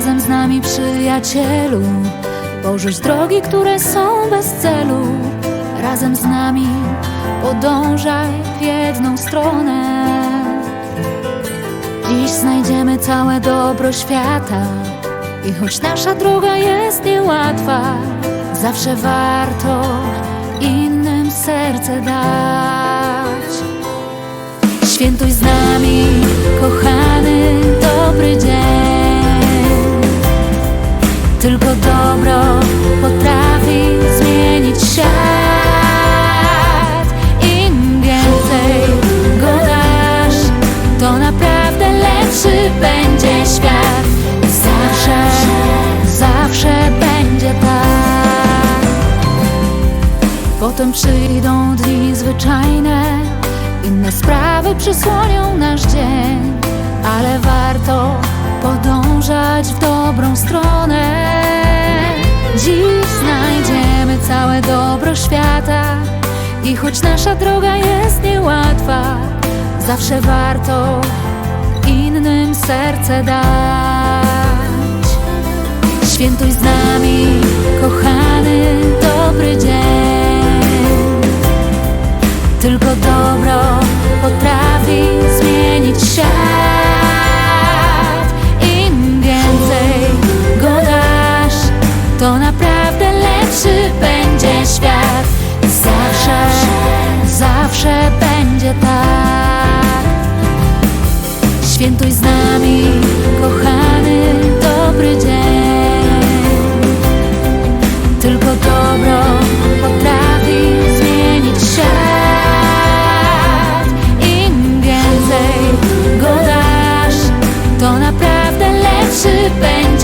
z nami przyjacielu. Porzuć drogi, które są bez celu. Razem z nami podążaj w jedną stronę. Dziś znajdziemy całe dobro świata. I choć nasza droga jest niełatwa Zawsze warto innym serce dać. Świętuj z nami, kochany, Tylko dobro potrafi zmienić świat. Im więcej go dasz, to naprawdę lepszy będzie świat. Zawsze, zawsze będzie tak. Potem przyjdą dni zwyczajne Inne sprawy przysłonią nasz dzień Ale warto podążać w dobrą stronę całe dobro świata. I choć nasza droga jest niełatwa Zawsze warto innym serce dać. Świętuj z nami, kochany, dobry dzień. Tylko dobro potrafi zmienić świat więcej